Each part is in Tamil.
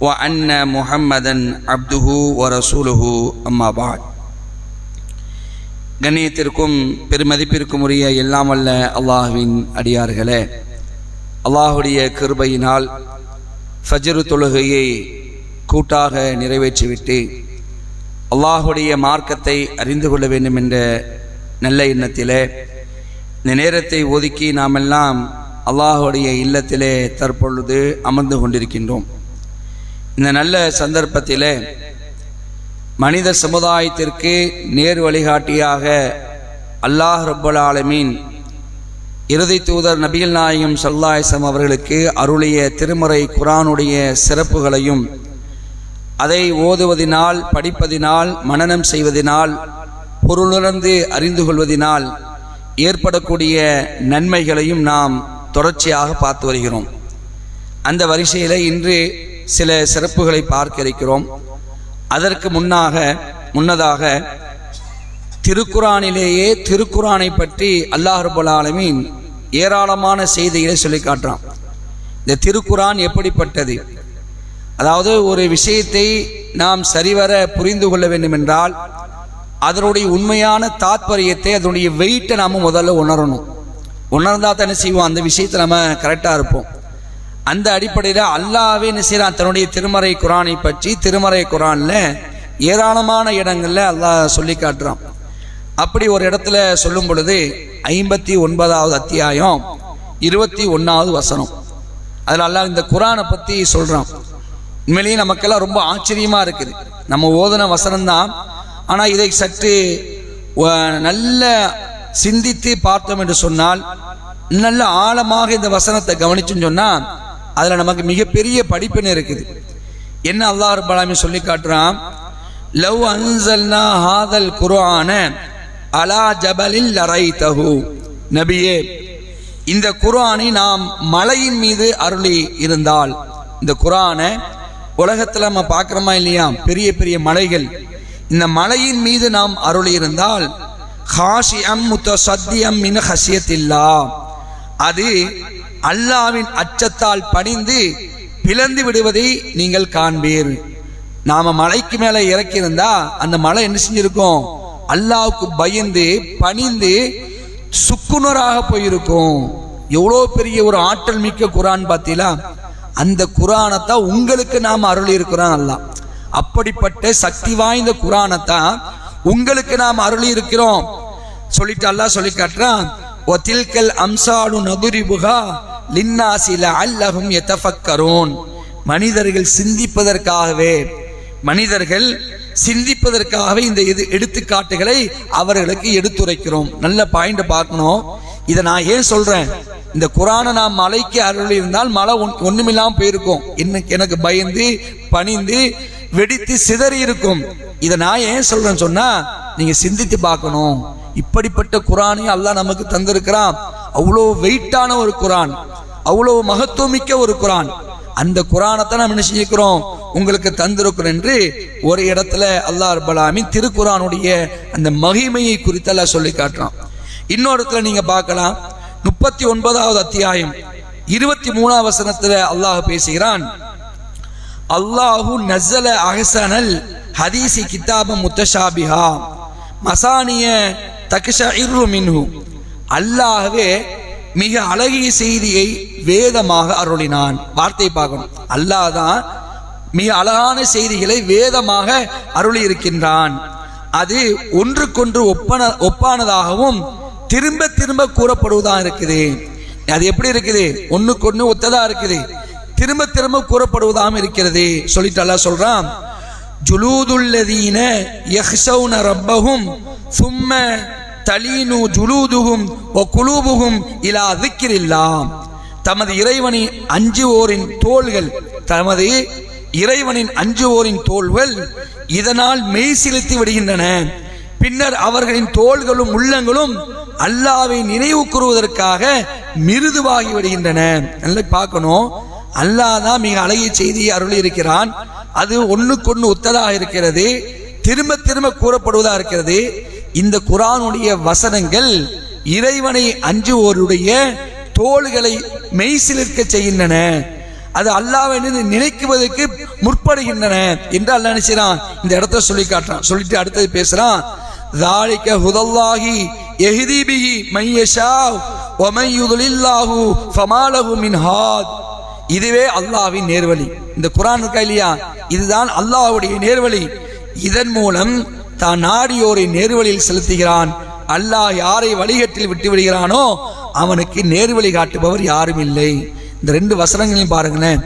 وأن محمدا عبده ورسوله أما بعد கண்ணியத்திற்கும் பெருமதிப்பிற்கும் உரிய எல்லாம் வல்ல அல்லாஹுவின் அடியார்களே அல்லாஹுடைய கிருபையினால் ஃபஜ்ரு தொழுகையை கூட்டாக நிறைவேற்றிவிட்டு அல்லாஹுடைய மார்க்கத்தை அறிந்து கொள்ள வேண்டும் என்ற நல்ல எண்ணத்திலே இந்த நேரத்தை ஒதுக்கி நாமெல்லாம் அல்லாஹுடைய இல்லத்திலே தற்பொழுது அமர்ந்து கொண்டிருக்கின்றோம் இந்த நல்ல சந்தர்ப்பத்தில் மனித சமுதாயத்திற்கு நேர் வழிகாட்டியாக அல்லாஹ் ரப்பல் ஆலமீன் இறுதி தூதர் நபிகள் நாயகம் சல்லாயசம் அவர்களுக்கு அருளிய திருமறை குரானுடைய சிறப்புகளையும் அதை ஓதுவதினால் படிப்பதினால் மனனம் செய்வதினால் பொருளுணர்ந்து அறிந்து கொள்வதினால் ஏற்படக்கூடிய நன்மைகளையும் நாம் தொடர்ச்சியாக பார்த்து வருகிறோம். அந்த வரிசையில் இன்று சில சிறப்புகளை பார்க்க இருக்கிறோம் அதற்கு முன்னாக முன்னதாக திருக்குறானிலேயே திருக்குறானை பற்றி அல்லாஹ் ரபுல் ஆலமீன் ஏராளமான செய்திகளை சொல்லி காட்டுறான். இந்த திருக்குறான் எப்படிப்பட்டது? அதாவது ஒரு விஷயத்தை நாம் சரிவர புரிந்து கொள்ள வேண்டும் என்றால் அதனுடைய உண்மையான தாத்பரியத்தை அதனுடைய வெயிட்டை நாம் முதல்ல உணரணும். உணர்ந்தால் தானே செய்வோம் அந்த விஷயத்தை நம்ம கரெக்டாக இருப்போம். அந்த அடிப்படையில் அல்லாவே என்ன செய்கிறான் தன்னுடைய திருமறை குரானை பற்றி திருமறை குரானில் ஏராளமான இடங்களில் அல்லாஹ் சொல்லி காட்டுறான். அப்படி ஒரு இடத்துல சொல்லும் பொழுது ஐம்பத்தி ஒன்பதாவது அத்தியாயம் இருபத்தி ஒன்றாவது வசனம். அதில் அல்லாஹ் இந்த குரானை பற்றி சொல்கிறான் உண்மையிலேயே நமக்கெல்லாம் ரொம்ப ஆச்சரியமாக இருக்குது. நம்ம ஓதன வசனம்தான். ஆனால் இதை சற்று நல்ல சிந்தித்து பார்த்தோம் என்று சொன்னால் நல்ல ஆழமாக இந்த வசனத்தை கவனிச்சுன்னு சொன்னால் அதில் நமக்கு மிகப்பெரிய படிப்பினை இருக்குது. என்ன அல்லாஹ் ரபாலாமி சொல்லி காட்டுறான்? லவ் அன்சல்னா ஹாதல் குரான அலா ஜபலில் தகு நபியே இந்த குரானை நாம் மலையின் மீது அருளி இருந்தால் இந்த குரானை உலகத்தில் நம்ம பார்க்குறோமா இல்லையா? பெரிய பெரிய மலைகள். இந்த மலையின் மீது நாம் அருளி இருந்தால் ஹாஷியம் முத்தசத்தியம் மின் ஹசியத்தில்லா அது அல்லாவின் அச்சத்தால் பணிந்து பிளந்து விடுவதை நீங்கள் காண்பீர். நாம மலைக்கு மேல இறக்கியிருந்தா அந்த மலை என்ன செஞ்சிருக்கும்? அல்லாவுக்கு பயந்து பணிந்து சுக்குனராக போயிருக்கும். எவ்வளோ பெரிய ஒரு ஆற்றல் மிக்க குரான் பார்த்தீங்களா? அந்த குரானைத்தான் உங்களுக்கு நாம் அருளி இருக்கிறோம் அல்லாஹ். அப்படிப்பட்ட சக்தி வாய்ந்த குரானைத்தான் உங்களுக்கு நாம் அருளி இருக்கிறோம் சொல்லிட்டு அல்லாஹ் சொல்லி காட்டுறான் ஒத்தில்கல் அம்சாடு நதுரிபுகா லின்னாசில அல்லஹும் எத்தஃபக்கரோன் மனிதர்கள் சிந்திப்பதற்காகவே மனிதர்கள் சிந்திப்பதற்காகவே இந்த இது எடுத்துக்காட்டுகளை அவர்களுக்கு எடுத்துரைக்கிறோம். நல்ல பாயிண்ட் பார்க்கணும். இதை நான் ஏன் சொல்றேன்? இந்த குரானை நான் மலைக்கு அருள் இருந்தால் மழை ஒன்- ஒண்ணுமில்லாம போயிருக்கும். இன்னைக்கு எனக்கு பயந்து பணிந்து வெடித்து சிதறி இருக்கும். இதை நான் ஏன் சொல்றேன்னு சொன்னா நீங்க சிந்தித்து பார்க்கணும். இப்படிப்பட்ட குரானையும் அல்லாஹ் நமக்கு தந்திருக்கிறான். அவ்வளோ வெயிட்டான ஒரு குரான் அவ்வளோ மகத்துவமிக்க ஒரு குரான். அந்த குரானை தான் நம்ம என்ன செஞ்சுக்கிறோம் உங்களுக்கு தந்திருக்கிறோம் என்று ஒரு இடத்துல அல்லாஹ் அர்பலாமி திருக்குரானுடைய அந்த மகிமையை குறித்து அல்லாஹ் சொல்லி காட்டுறான். இன்னொரு இடத்துல நீங்க பார்க்கலாம். முப்பத்தி ஒன்பதாவது அத்தியாயம் இருபத்தி மூணாவது வசனத்துல அல்லாஹ் பேசுகிறான். அல்லாஹு நசல அஹ்சனல் ஹதீசி கிதாப முத்தஷாபிஹா. மசானிய தக்ஷஇரு மின்ஹு. அல்லாகவே மிக அழகிய செய்தியை வேதமாக அருளினான். வார்த்தை பார்க்கணும். அல்லாஹ் தான் மிக அழகான செய்திகளை வேதமாக அருளி இருக்கின்றான் அது ஒன்றுக்கொன்று ஒப்பன ஒப்பானதாகவும் திரும்ப திரும்ப கூறப்படுவதாக இருக்குது. அது எப்படி இருக்குது? ஒன்றுக்கொன்று ஒத்ததாக இருக்குது. திரும்ப திரும்ப கூறப்படுவதாகவும் இருக்கிறது. சொல்லிட்டு அல்லா சொல்கிறான் ஜுலூதுல்லதீன யஹ்சௌன ரப்பகும் சும்ம தலீனு ஜுலூதுகும் ஒ குலூபுகும் இலா திக்கிரில்லாம் தமது இறைவனை அஞ்சுவோரின் தோள்கள் தமது இறைவனின் அஞ்சுவோரின் தோள்கள் இதனால் மெய் செலுத்தி விடுகின்றன. பின்னர் அவர்களின் தோள்களும் உள்ளங்களும் அல்லாவை நினைவு கூறுவதற்காக மிருதுவாகி விடுகின்றன. நல்லா பார்க்கணும். அல்லாஹ் தான் மிக அழகிய செய்தியை அருள் இருக்கிறான் அது ஒன்றுக்கொன்று ஒத்ததாக இருக்கிறது. திரும்ப திரும்ப கூறப்படுவதாக இருக்கிறது. இந்த குரானுடைய வசனங்கள் இறைவனை அஞ்சுவோருடைய தோள்களை மெய்சிலிருக்க செய்கின்றன. அது அல்லாவை நினைக்குவதற்கு முற்படுகின்றன என்று அல்ல நினைச்சான் இந்த இடத்த சொல்லி காட்டுறான். சொல்லிட்டு அடுத்தது பேசுறான். தாளிக்க ஹுதல்லாகி எஹிதிபிஹி மையஷா ஒமையுதுலில்லாஹு ஃபமாலஹு மின் ஹாத் இதுவே அல்லாவின் நேர்வழி. இந்த குரான் இருக்கா இல்லையா? இதுதான் அல்லாஹ்வுடைய நேர்வழி. இதன் மூலம் தான் நாடியோரை நேர்வழியில் செலுத்துகிறான். அல்லாஹ் யாரை வழிகட்டில் விட்டு விடுகிறானோ அவனுக்கு நேர்வழி காட்டுபவர் யாரும் இல்லை. இந்த ரெண்டு வசனங்களையும் பாருங்களேன்.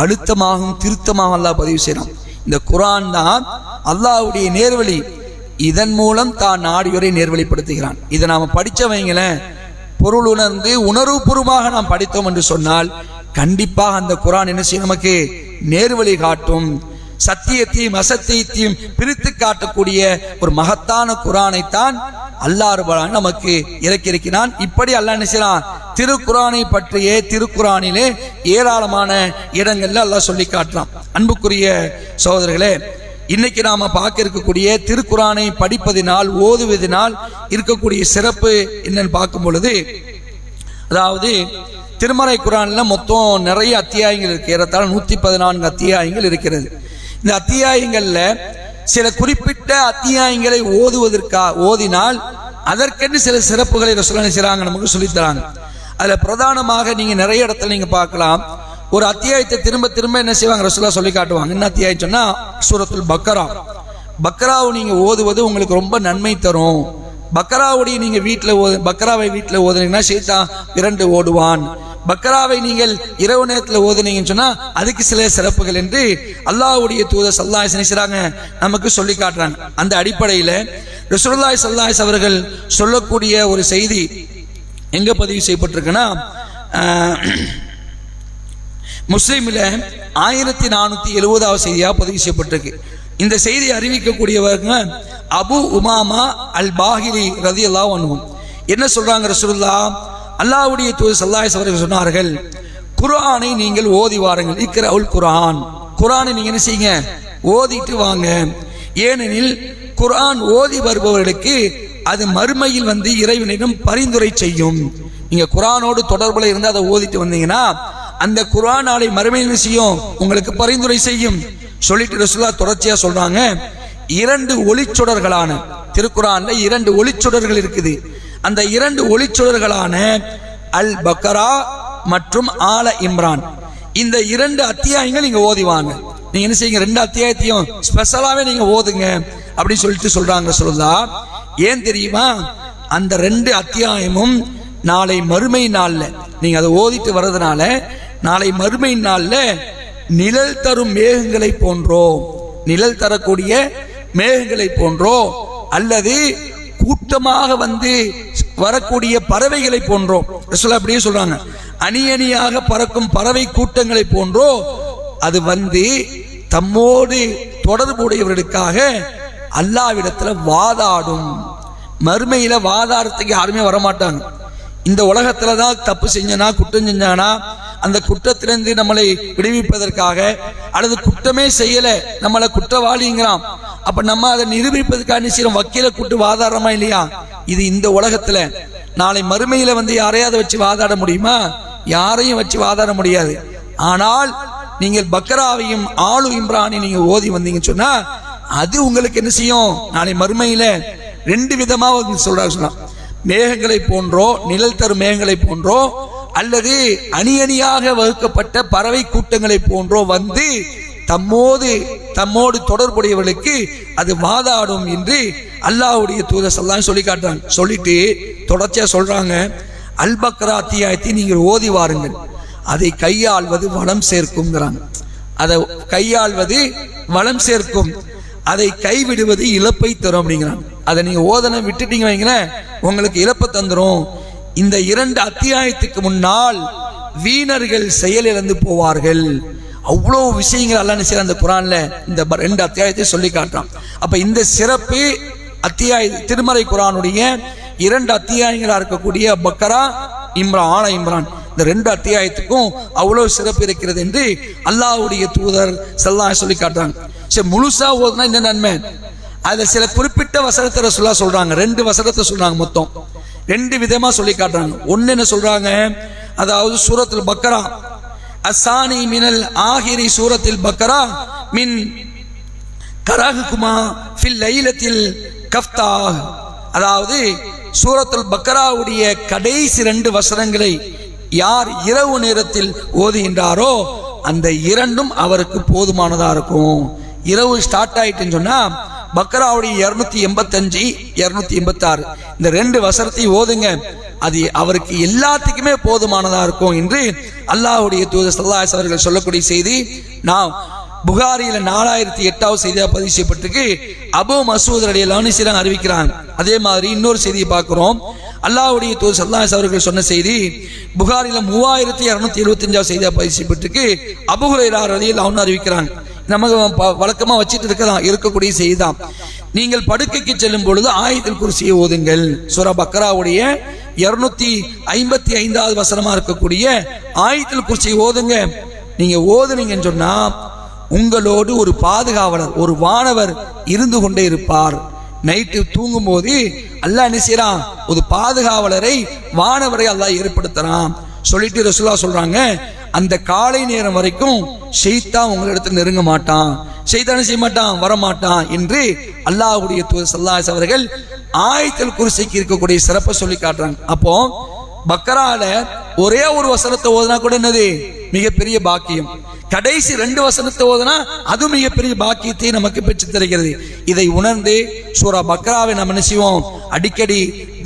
அழுத்தமாகவும் திருத்தமாகவும் அல்லாஹ் பதிவு செய்கிறான். இந்த குரான் தான் அல்லாஹ்வுடைய நேர்வழி. இதன் மூலம் தான் நாடியோரை நேர்வழிப்படுத்துகிறான். இதை நாம் படித்தவைங்களேன் பொருள் உணர்ந்து உணர்வுபூர்வமாக நாம் படித்தோம் என்று சொன்னால் கண்டிப்பாக அந்த குரான் என்ன செய்யும்? நமக்கு நேர்வழி காட்டும். சத்தியத்தையும் அசத்தியத்தையும் பிரித்து காட்டக்கூடிய ஒரு மகத்தான குரானைத்தான் தான் ரப்பல் நமக்கு இறக்கியிருக்கிறான். இப்படி அல்லாஹ் நினைச்சான் திருக்குறானை திருக்குரானை பற்றிய திருக்குரானிலே ஏராளமான இடங்கள்ல அல்லாஹ் சொல்லி காட்டுறான். அன்புக்குரிய சகோதரர்களே இன்னைக்கு நாம பார்க்க இருக்கக்கூடிய திருக்குரானை படிப்பதினால் ஓதுவதினால் இருக்கக்கூடிய சிறப்பு என்னன்னு பார்க்கும் பொழுது அதாவது திருமறை குரானில் மொத்தம் நிறைய அத்தியாயங்கள் இருக்கு. ஏறத்தாழ நூற்றி பதினான்கு அத்தியாயங்கள் இருக்கிறது. இந்த அத்தியாயங்கள்ல சில குறிப்பிட்ட அத்தியாயங்களை ஓதுவதற்கா ஓதினால் அதற்கென்று சில சிறப்புகளை ரசோலனை செய்கிறாங்க நமக்கு சொல்லித்தராங்க அதில் பிரதானமாக நீங்கள் நிறைய இடத்துல நீங்கள் பார்க்கலாம். ஒரு அத்தியாயத்தை திரும்ப திரும்ப என்ன செய்வாங்க ரசோலா சொல்லி காட்டுவாங்க. என்ன அத்தியாயம் சொன்னால் சூரத்துல் பக்கரா. பக்கராவை நீங்கள் ஓதுவது உங்களுக்கு ரொம்ப நன்மை தரும். பக்கராவுடைய நீங்கள் வீட்டில் ஓது பக்கராவை வீட்டில் ஓதுனீங்கன்னா சீதா இரண்டு ஓடுவான். பக்ராவை நீங்கள் இரவு நேரத்தில் ஓதுனீங்கன்னு சொன்னா அதுக்கு சில சிறப்புகள் என்று அல்லாஹ்வுடைய தூதர் சல்லாஹ் செய்கிறாங்க நமக்கு சொல்லி காட்டுறாங்க. அந்த அடிப்படையில் ரசூலுல்லாஹி சல்லாஹ் அவர்கள் சொல்லக்கூடிய ஒரு செய்தி எங்க பதிவு செய்யப்பட்டிருக்குன்னா முஸ்லீமில் ஆயிரத்தி நானூற்றி எழுபதாவது செய்தியாக பதிவு செய்யப்பட்டிருக்கு. இந்த செய்தி அறிவிக்கக்கூடியவர்கள் அபு உமாமா அல் பாஹிரி ரதி அல்லாஹ் என்ன சொல்கிறாங்க ரசூல்லா அல்லாவுடைய தூது சல்லாஹ் அவர்கள் சொன்னார்கள் குரானை நீங்கள் ஓதி வாருங்கள் இருக்கிற அவுல் குரான் குரானை நீங்கள் என்ன செய்யுங்க? ஓதிட்டு வாங்க. ஏனெனில் குரான் ஓதி வருபவர்களுக்கு அது மறுமையில் வந்து இறைவனிடம் பரிந்துரை செய்யும். நீங்கள் குரானோடு தொடர்பில் இருந்து அதை ஓதிட்டு வந்தீங்கன்னா அந்த குரான் நாளை மறுமையில் செய்யும்? உங்களுக்கு பரிந்துரை செய்யும். சொல்லிட்டு ரசுல்லா தொடர்ச்சியாக சொல்கிறாங்க இரண்டு ஒளிச்சுடர்களான திருக்குறான்ல இரண்டு ஒளிச்சுடர்கள் இருக்குது. அந்த இரண்டு ஒளிச்சுடர்களான அல் பக்கரா மற்றும் ஆல இம்ரான். இந்த இரண்டு அத்தியாயங்கள் நீங்க ஓதிவாங்க நீங்க என்ன செய்யுங்க? ரெண்டு அத்தியாயத்தையும் ஸ்பெஷலாவே நீங்க ஓதுங்க அப்படின்னு சொல்லிட்டு சொல்றாங்க சொல்லுதா ஏன் தெரியுமா? அந்த ரெண்டு அத்தியாயமும் நாளை மறுமை நாள்ல நீங்க அதை ஓதிட்டு வர்றதுனால நாளை மறுமை நாள்ல நிழல் தரும் மேகங்களை போன்றோ நிழல் தரக்கூடிய மேகங்களை போன்றோ அல்லது கூட்டமாக வந்து வரக்கூடிய பறவைகளை போன்றோம். அப்படியே சொல்றாங்க. அணி அணியாக பறக்கும் பறவை கூட்டங்களை போன்றோ அது வந்து தம்மோடு தொடர்புடையவர்களுக்காக அல்லாவிடத்துல வாதாடும். மறுமையில வாதாடுறதுக்கு யாருமே வரமாட்டாங்க. இந்த உலகத்துல தான் தப்பு செஞ்சனா குற்றம் செஞ்சானா அந்த குற்றத்திலிருந்து நம்மளை விடுவிப்பதற்காக அல்லது குற்றமே செய்யல நம்மளை குற்றவாளிங்கிறான் அப்ப நம்ம அதை நிரூபிப்பதுக்காக நிச்சயம் வக்கீல கூட்டு வாதாடுறோமா இல்லையா? இது இந்த உலகத்துல. நாளை மறுமையில வந்து யாரையாவது வச்சு வாதாட முடியுமா? யாரையும் வச்சு வாதாட முடியாது. ஆனால் நீங்கள் பக்ராவையும் ஆளு இம்ரானையும் நீங்க ஓதி வந்தீங்கன்னு சொன்னா அது உங்களுக்கு என்ன செய்யும்? நாளை மறுமையில ரெண்டு விதமா வந்து சொல்றாங்க சொன்னா. மேகங்களை போன்றோ நிழல் தரும் மேகங்களை போன்றோ அல்லது அணி அணியாக வகுக்கப்பட்ட பறவை கூட்டங்களை போன்றோ வந்து தம்மோது தம்மோடு தொடர்புடையவர்களுக்கு அது வாதாடும் என்று அல்லாஹுடைய தூதர் சொல்லி காட்டுறாங்க சொல்லிட்டு தொடர்ச்சியாக சொல்கிறாங்க அல்பக்ரா அத்தியாயத்தை நீங்கள் ஓதி வாருங்கள். அதை கையாள்வது வளம் சேர்க்கும்ங்கிறாங்க. அதை கையாள்வது வளம் சேர்க்கும். அதை கைவிடுவது இழப்பை தரும் அப்படிங்கிறாங்க. அதை நீங்கள் ஓதனை விட்டுட்டீங்க வைங்களேன் உங்களுக்கு இழப்பை தந்துடும் இந்த இரண்டு அத்தியாயத்துக்கு முன்னால் வீணர்கள் செயலிழந்து போவார்கள். அவ்வளோ விஷயங்கள் அல்லாஹ் செய்ய அந்த குரான்ல இந்த ரெண்டு அத்தியாயத்தை சொல்லி காட்டுறான். அப்ப இந்த சிறப்பு அத்தியாய திருமறை குரானுடைய இரண்டு அத்தியாயங்களாக இருக்கக்கூடிய பக்கரா இம்ரான் ஆன இம்ரான். இந்த ரெண்டு அத்தியாயத்துக்கும் அவ்வளோ சிறப்பு இருக்கிறது என்று அல்லாஹுடைய தூதர் செல்லா சொல்லி காட்டுறாங்க. சரி முழுசா ஓதுனா இந்த நன்மை? அதுல சில குறிப்பிட்ட வசனத்தை ரசுல்லா சொல்றாங்க. ரெண்டு வசனத்தை சொல்றாங்க மொத்தம். ரெண்டு விதமா சொல்லி காட்டுறாங்க. ஒன்னு என்ன சொல்றாங்க? அதாவது சூரத்தில் பக்கரா. அசானி மினல் ஆஹிரி சூரத்தில் பக்கரா மின் கராகுக்குமா ஃபில் லைலத்தில் கஃப்தா. அதாவது சூரத்துல் பக்கராவுடைய கடைசி ரெண்டு வசனங்களை யார் இரவு நேரத்தில் ஓதுகின்றாரோ அந்த இரண்டும் அவருக்கு போதுமானதாக இருக்கும். இரவு ஸ்டார்ட் ஆயிட்டுன்னு சொன்னால் பக்ராவுடைய இருநூத்தி எண்பத்தஞ்சு இருநூத்தி எண்பத்தாறு. இந்த ரெண்டு வசனத்தையும் ஓதுங்க. அது அவருக்கு எல்லாத்துக்குமே போதுமானதா இருக்கும் என்று அல்லாஹுடைய தூதர் சல்லாஸ் அவர்கள் சொல்லக்கூடிய செய்தி. நான் புகாரியில நாலாயிரத்தி எட்டாவது செய்தியாக பதிவு செய்யப்பட்டிருக்கு. அபு மசூத் அடியலான்னு சிலர் அறிவிக்கிறாங்க அதே மாதிரி இன்னொரு செய்தியை பார்க்குறோம். அல்லாவுடைய தூதர் சல்லாஸ் அவர்கள் சொன்ன செய்தி புகாரில மூவாயிரத்தி இரநூத்தி எழுபத்தஞ்சாவது செய்தியாக பதிவு செய்யப்பட்டிருக்கு. அபுஹுரைரா ரலியல்லாஹு அவனு அறிவிக்கிறாங்க நமக்கு வழக்கமாக வச்சுட்டு இருக்கலாம் இருக்கக்கூடிய செய்திதான். நீங்கள் படுக்கைக்கு செல்லும் பொழுது ஆயத்தில் குருசியை ஓதுங்கள். சுரா பக்கராவுடைய இருநூத்தி ஐம்பத்தி ஐந்தாவது வசனமா இருக்கக்கூடிய ஆயத்தில் குருசியை ஓதுங்க. நீங்க ஓதுனீங்கன்னு சொன்னா உங்களோடு ஒரு பாதுகாவலர் ஒரு வானவர் இருந்து கொண்டே இருப்பார். நைட்டு தூங்கும் போது அல்லா என்ன செய்யறான் ஒரு பாதுகாவலரை வானவரை அல்லாஹ் ஏற்படுத்துறான். சொல்லிட்டு ரசுல்லா சொல்றாங்க அந்த காலை நேரம் வரைக்கும் ஷெய்தான் உங்களிடத்தில் நெருங்க மாட்டான். ஷெய்தான செய்ய மாட்டான்? வரமாட்டான் என்று அல்லாஹுடைய தூதர் சல்லாஸ் அவர்கள் ஆயத்தல் குருசைக்கு இருக்கக்கூடிய சிறப்பை சொல்லி காட்டுறாங்க. அப்போ பக்கரால ஒரே ஒரு வசனத்தை ஓதுனா கூட என்னது? மிகப்பெரிய பாக்கியம். கடைசி ரெண்டு வசனத்தை ஓதுனா அது மிகப்பெரிய பாக்கியத்தை நமக்கு பெற்று தருகிறது. இதை உணர்ந்து சூரா பக்ராவை நம்ம என்ன செய்வோம்? அடிக்கடி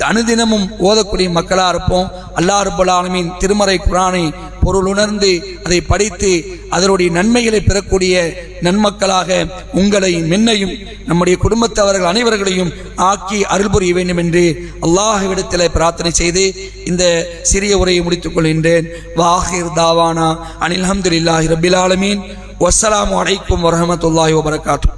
அனுதினமும் ஓதக்கூடிய மக்களா இருப்போம். அல்லாஹ் ரபுல் ஆலமின் திருமறை குரானை பொருள் உணர்ந்து அதை படித்து அதனுடைய நன்மைகளை பெறக்கூடிய நன்மக்களாக உங்களை மென்னையும் நம்முடைய குடும்பத்தவர்கள் அனைவர்களையும் ஆக்கி அருள் புரிய வேண்டும் என்று அல்லாஹ்விடத்தில் பிரார்த்தனை செய்து இந்த சிறிய உரையை முடித்துக் கொள்கின்றேன். வாஹிர் தாவானா அனில் அஹமதுல்லாஹி ரபில் ஆலமீன். வசலாம் வலைக்கும் வரமத்துல்லாஹி வபரகாத்து